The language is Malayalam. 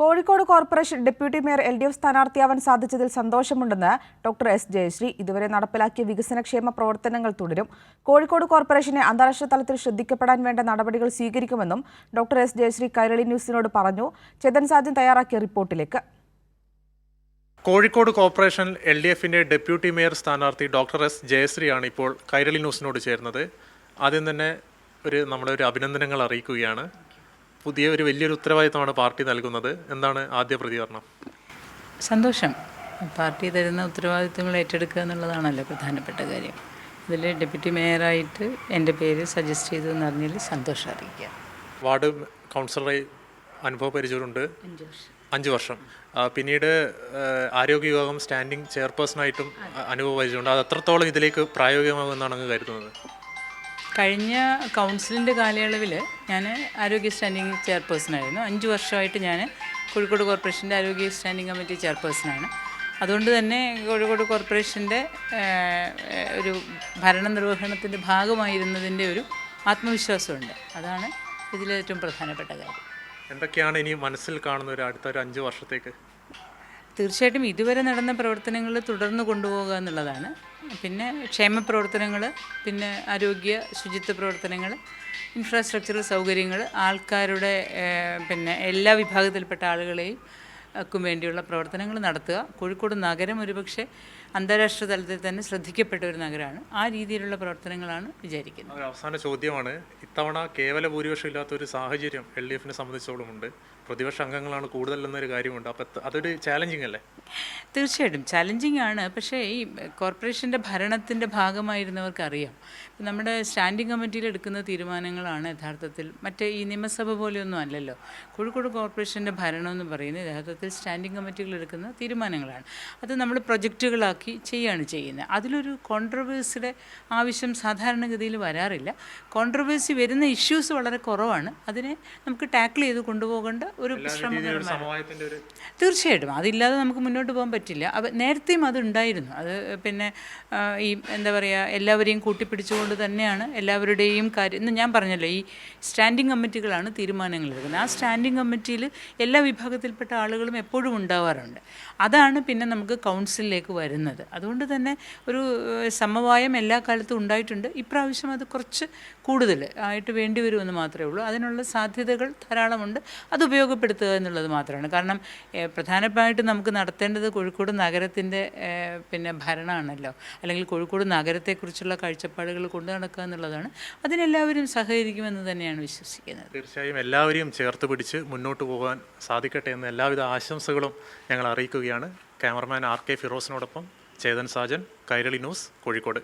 Kozhikode corporation deputy mayor L D F സ്ഥാനാർത്ഥിയാവാൻ സാധിച്ചതിൽ സന്തോഷമുണ്ടെന്ന് ഡോക്ടർ എസ് ജയശ്രീ ഇതുവരെ നടപ്പിലാക്കിയ വികസനക്ഷേമ പ്രവർത്തനങ്ങൾ തുടരും. കോഴിക്കോട് കോർപ്പറേഷനെ അന്താരാഷ്ട്ര തലത്തിൽ ശ്രദ്ധിക്കപ്പെടാൻ വേണ്ട നടപടികൾ സ്വീകരിക്കുമെന്നും ഡോക്ടർ എസ് ജയശ്രീ കൈരളി ന്യൂസിനോട് പറഞ്ഞു. ചേതൻ സാജൻ തയ്യാറാക്കിയ റിപ്പോർട്ടിലേക്ക്. കോഴിക്കോട് കോർപ്പറേഷൻ എൽ ഡി എഫിന്റെ ഡെപ്യൂട്ടി മേയർ സ്ഥാനാർത്ഥി ഡോക്ടർ എസ് ജയശ്രീയാണ് ഇപ്പോൾ കൈരളി ന്യൂസിനോട് ചേർന്നത്. ആദ്യം തന്നെ ഒരു നമ്മുടെ ഒരു അഭിനന്ദനങ്ങൾ അറിയിക്കുകയാണ്. പുതിയ ഒരു വലിയൊരു ഉത്തരവാദിത്തമാണ് പാർട്ടി നൽകുന്നത്. എന്താണ് ആദ്യ പ്രതികരണം? സന്തോഷം. പാർട്ടി തരുന്ന ഉത്തരവാദിത്തങ്ങൾ ഏറ്റെടുക്കുക എന്നുള്ളതാണല്ലോ പ്രധാനപ്പെട്ട കാര്യം. ഇതിൽ ഡെപ്യൂട്ടി മേയറായിട്ട് എന്റെ പേര് സജസ്റ്റ് ചെയ്തു എന്ന് അറിഞ്ഞതിൽ സന്തോഷം അറിയിക്കുക. വാർഡ് കൗൺസിലറായി അനുഭവ പരിചയമുണ്ട്. അഞ്ച് വർഷം. പിന്നീട് ആരോഗ്യ വിഭാഗം സ്റ്റാൻഡിംഗ് ചെയർപേഴ്സണായിട്ടും അനുഭവ പരിചയമുണ്ട്. അത് എത്രത്തോളം ഇതിലേക്ക് പ്രായോഗികമാകുമെന്നാണ് അങ്ങ് കരുതുന്നത്? കഴിഞ്ഞ കൗൺസിലിന്റെ കാലയളവിൽ ഞാൻ ആരോഗ്യ സ്റ്റാൻഡിംഗ് ചെയർപേഴ്സണായിരുന്നു. അഞ്ച് വർഷമായിട്ട് ഞാൻ കോഴിക്കോട് കോർപ്പറേഷന്റെ ആരോഗ്യ സ്റ്റാൻഡിംഗ് കമ്മിറ്റി ചെയർപേഴ്സണാണ്. അതുകൊണ്ട് തന്നെ കോഴിക്കോട് കോർപ്പറേഷന്റെ ഒരു ഭരണ നിർവഹണത്തിന്റെ ഭാഗമായിരുന്നതിന്റെ ഒരു ആത്മവിശ്വാസമുണ്ട്. അതാണ് ഇതിലേറ്റവും പ്രധാനപ്പെട്ട കാര്യം. എന്തൊക്കെയാണ് ഇനി മനസ്സിൽ കാണുന്ന ഒരു അടുത്ത ഒരു അഞ്ച് വർഷത്തേക്ക്? തീർച്ചയായിട്ടും ഇതുവരെ നടന്ന പ്രവർത്തനങ്ങൾ തുടർന്ന് കൊണ്ടുപോകുക എന്നുള്ളതാണ്. പിന്നെ ക്ഷേമ പ്രവർത്തനങ്ങൾ പിന്നെ ആരോഗ്യ ശുചിത്വ പ്രവർത്തനങ്ങൾ ഇൻഫ്രാസ്ട്രക്ചർ സൗകര്യങ്ങൾ ആൾക്കാരുടെ പിന്നെ എല്ലാ വിഭാഗത്തിൽപ്പെട്ട ആളുകളെയും ക്കും വേണ്ടിയുള്ള പ്രവർത്തനങ്ങൾ നടത്തുക. കോഴിക്കോട് നഗരം ഒരുപക്ഷെ അന്താരാഷ്ട്ര തലത്തിൽ തന്നെ ശ്രദ്ധിക്കപ്പെട്ട ഒരു നഗരമാണ്. ആ രീതിയിലുള്ള പ്രവർത്തനങ്ങളാണ് വിചാരിക്കുന്നത്. അവസാന ചോദ്യമാണ് ഇത്തവണ കേവല ഭൂരിപക്ഷം ഇല്ലാത്ത ഒരു സാഹചര്യം എൽ ഡി എഫിനെ സംബന്ധിച്ചോളം ഉണ്ട് പ്രതിപക്ഷ അംഗങ്ങളാണ് കൂടുതൽ എന്നൊരു കാര്യമുണ്ട് അപ്പോൾ അതൊരു ചാലഞ്ചിങ് അല്ലേ? തീർച്ചയായിട്ടും. ചലഞ്ചിങ് ആണ്. പക്ഷേ ഈ കോർപ്പറേഷന്റെ ഭരണത്തിന്റെ ഭാഗമായിരുന്നവർക്ക് അറിയാം ഇപ്പം നമ്മുടെ സ്റ്റാൻഡിംഗ് കമ്മിറ്റിയിൽ എടുക്കുന്ന തീരുമാനങ്ങളാണ് യഥാർത്ഥത്തിൽ. മറ്റേ ഈ നിയമസഭ പോലെയൊന്നും അല്ലല്ലോ. കോഴിക്കോട് കോർപ്പറേഷന്റെ ഭരണം എന്ന് പറയുന്നത് യഥാർത്ഥത്തിൽ സ്റ്റാൻഡിംഗ് കമ്മിറ്റികൾ എടുക്കുന്ന തീരുമാനങ്ങളാണ്. അത് നമ്മൾ പ്രൊജക്റ്റുകളാക്കി ചെയ്യുകയാണ് ചെയ്യുന്നത്. അതിലൊരു കോൺട്രവേഴ്സിയുടെ ആവശ്യം സാധാരണഗതിയിൽ വരാറില്ല. കോൺട്രവേഴ്സി വരുന്ന ഇഷ്യൂസ് വളരെ കുറവാണ്. അതിനെ നമുക്ക് ടാക്കിൾ ചെയ്ത് കൊണ്ടുപോകേണ്ട ഒരു ഒരു തീർച്ചയായിട്ടും. അതില്ലാതെ നമുക്ക് മുന്നോട്ട് പോകാൻ പറ്റില്ല. അവ നേരത്തെയും അതുണ്ടായിരുന്നു. അത് പിന്നെ ഈ എന്താ പറയുക എല്ലാവരെയും കൂട്ടിപ്പിടിച്ചുകൊണ്ട് തന്നെയാണ് എല്ലാവരുടെയും കാര്യം. ഇന്ന് ഞാൻ പറഞ്ഞല്ലോ ഈ സ്റ്റാൻഡിംഗ് കമ്മിറ്റികളാണ് തീരുമാനങ്ങൾ എടുക്കുന്നത്. ആ സ്റ്റാൻഡിംഗ് കമ്മിറ്റിയിൽ എല്ലാ വിഭാഗത്തിൽപ്പെട്ട ആളുകളും എപ്പോഴും ഉണ്ടാവാറുണ്ട്. അതാണ് പിന്നെ നമുക്ക് കൗൺസിലിലേക്ക് വരുന്നത്. അതുകൊണ്ട് തന്നെ ഒരു സമവായം എല്ലാ കാലത്തും ഉണ്ടായിട്ടുണ്ട്. ഇപ്രാവശ്യം അത് കുറച്ച് കൂടുതൽ ആയിട്ട് വേണ്ടി വരുമെന്ന് മാത്രമേ ഉള്ളൂ. അതിനുള്ള സാധ്യതകൾ ധാരാളമുണ്ട്. അത് ഉപയോഗപ്പെടുത്തുക എന്നുള്ളത് മാത്രമാണ്. കാരണം പ്രധാനമായിട്ട് നമുക്ക് നടത്തേണ്ടത് കോഴിക്കോട് നഗരത്തിന്റെ പിന്നെ ഭരണമാണല്ലോ അല്ലെങ്കിൽ കോഴിക്കോട് നഗരത്തെക്കുറിച്ചുള്ള കാഴ്ചപ്പാടുകൾ കൊണ്ടു നടക്കുക എന്നുള്ളതാണ്. അതിനെല്ലാവരും സഹകരിക്കുമെന്ന് തന്നെയാണ് വിശ്വസിക്കുന്നത്. തീർച്ചയായും എല്ലാവരെയും ചേർത്ത് പിടിച്ച് മുന്നോട്ട് പോകാൻ സാധിക്കട്ടെ എന്ന എല്ലാവിധ ആശംസകളും ഞങ്ങൾ അറിയിക്കുകയാണ്. ക്യാമറമാൻ ആർ കെ ഫിറോസിനോടൊപ്പം ചേതൻ സാജൻ കൈരളി ന്യൂസ് കോഴിക്കോട്.